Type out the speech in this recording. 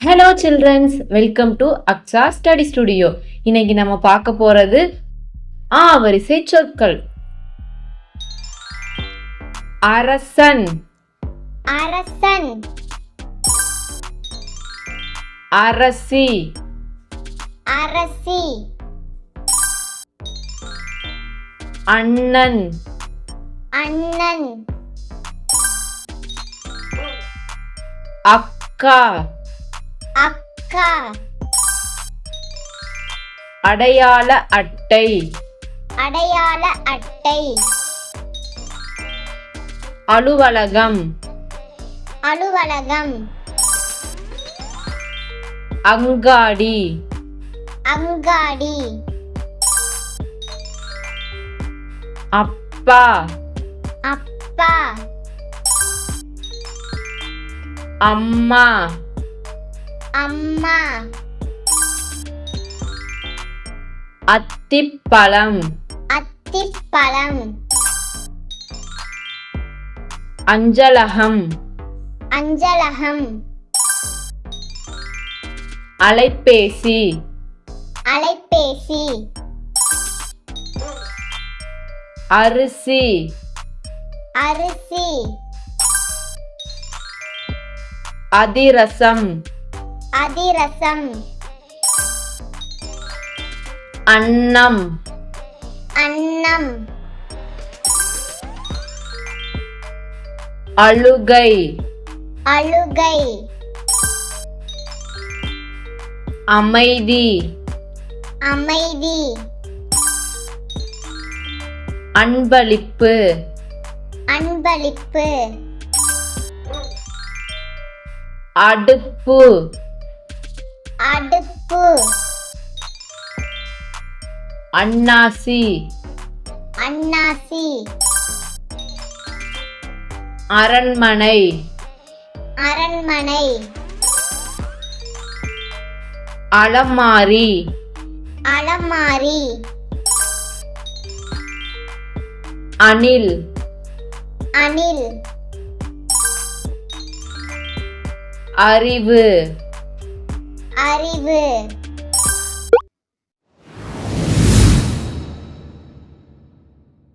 Hello children's welcome to Aqsa study studio இன்னைக்கு நம்ம பார்க்க போறது ஆ வரிசை சொற்கள். அரசன். அரசன். அரசி. அரசி. அண்ணன். அண்ணன். அக்கா. அக்கா. அடையாள அட்டை. அடையாள அட்டை. அலுவலகம். அலுவலகம். அங்காடி. அங்காடி. அப்பா. அப்பா. அம்மா. அம்மா. அத்திப்பழம். அத்திப்பழம். அஞ்சலகம். அஞ்சலகம். அலைபேசி. அலைபேசி. அரிசி. அரிசி. அதிரசம். அதிரசம். அன்னம். அன்னம். அழுகை. அழுகை. அமைதி. அமைதி. அன்பளிப்பு. அன்பளிப்பு. அடுப்பு. அடுப்பு. அன்னாசி. அன்னாசி. அரண்மனை. அரண்மனை. அலமாரி. அலமாரி. அணில். அணில். அறிவு. அறிவு.